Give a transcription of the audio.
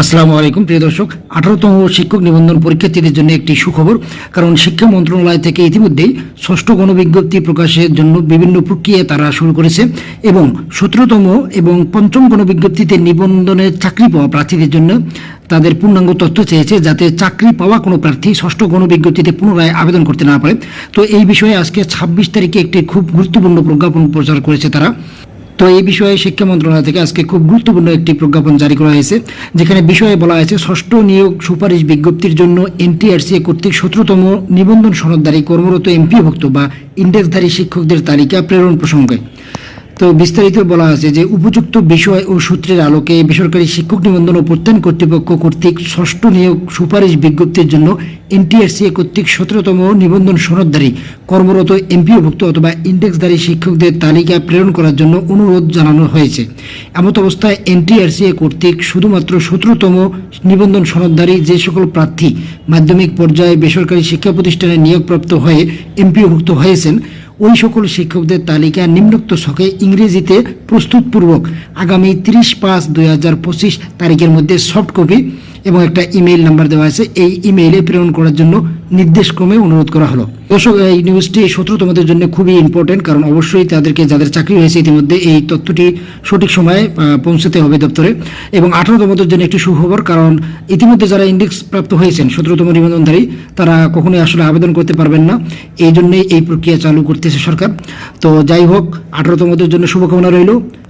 আসসালামু আলাইকুম, প্রিয় দর্শক। আঠারোতম শিক্ষক নিবন্ধন পরীক্ষার্থীদের জন্য একটি সুখবর, কারণ শিক্ষা মন্ত্রণালয় থেকে ইতিমধ্যেই ষষ্ঠ গণবিজ্ঞপ্তি প্রকাশের জন্য বিভিন্ন প্রক্রিয়া তারা শুরু করেছে এবং সতেরোতম এবং পঞ্চম গণবিজ্ঞপ্তিতে নিবন্ধনের চাকরি পাওয়া প্রার্থীদের জন্য তাদের পূর্ণাঙ্গ তথ্য চেয়েছে যাতে চাকরি পাওয়া কোনো প্রার্থী ষষ্ঠ গণবিজ্ঞপ্তিতে পুনরায় আবেদন করতে না পারে। তো এই বিষয়ে আজকে ছাব্বিশ তারিখে একটি খুব গুরুত্বপূর্ণ প্রজ্ঞাপন প্রচার করেছে তারা। তো এই বিষয়ে শিক্ষা মন্ত্রণালয় থেকে আজকে খুব গুরুত্বপূর্ণ একটি প্রজ্ঞাপন জারি করা হয়েছে, যেখানে বিষয়ে বলা হয়েছে, ষষ্ঠ নিয়োগ সুপারিশ বিজ্ঞপ্তির জন্য এনটিআরসি কর্তৃক সতেরোতম নিবন্ধন সনদধারী কর্মরত এমপিভুক্ত বা ইন্ডেক্সধারী শিক্ষকদের তালিকা প্রেরণ প্রসঙ্গে। তো বিস্তারিত বলা আছে যে উপযুক্ত বিষয় ও সূত্রের আলোকে বেসরকারি শিক্ষক নিবন্ধন ও প্রত্যয়ন কর্তৃপক্ষ কর্তৃক ষষ্ঠ নিয়োগ সুপারিশ বিজ্ঞপ্তির জন্য এনটিআরসি কর্তৃক সতেরোতম নিবন্ধন সনদধারী, কর্মরত এমপিওভুক্ত অথবা ইন্ডেক্সধারী শিক্ষকদের তালিকা প্রেরণ করার জন্য অনুরোধ জানানো হয়েছে। এমত অবস্থায় এনটিআরসি কর্তৃক শুধুমাত্র সতেরোতম নিবন্ধন সনদধারী যে সকল প্রার্থী মাধ্যমিক পর্যায়ে বেসরকারি শিক্ষা প্রতিষ্ঠানে নিয়োগপ্রাপ্ত হয়ে এমপিওভুক্ত হয়েছেন ওই সকল শিক্ষকদের তালিকা নিম্নোক্ত ছকে ইংরেজিতে প্রস্তুতপূর্বক আগামী তিরিশ পাঁচ দুই হাজার পঁচিশ তারিখের মধ্যে সফট কপি এবং একটা ইমেইল নাম্বার দেওয়া আছে। এই ইমেইলে প্রেরণ করার জন্য নির্দেশক্রমে অনুরোধ করা হলো। দর্শক, এই নিউজটি সতেরোতমদের জন্য খুবই ইম্পর্টেন্ট কারণ অবশ্যই তাদেরকে, যাদের চাকরি হয়েছে ইতিমধ্যে এই তথ্যটি সঠিক সময়ে পৌঁছতে হবে দপ্তরে। এবং আঠারোতমদের জন্য একটি সুখবর, কারণ ইতিমধ্যে যারা ইন্ডেক্স প্রাপ্ত হয়েছেন সতেরোতম নিবন্ধনধারী, তারা কখনোই আসলে আবেদন করতে পারবেন না। এই জন্যই এই প্রক্রিয়া চালু করতেছে সরকার। তো যাই হোক আঠারোতমদের জন্য শুভকামনা রইল।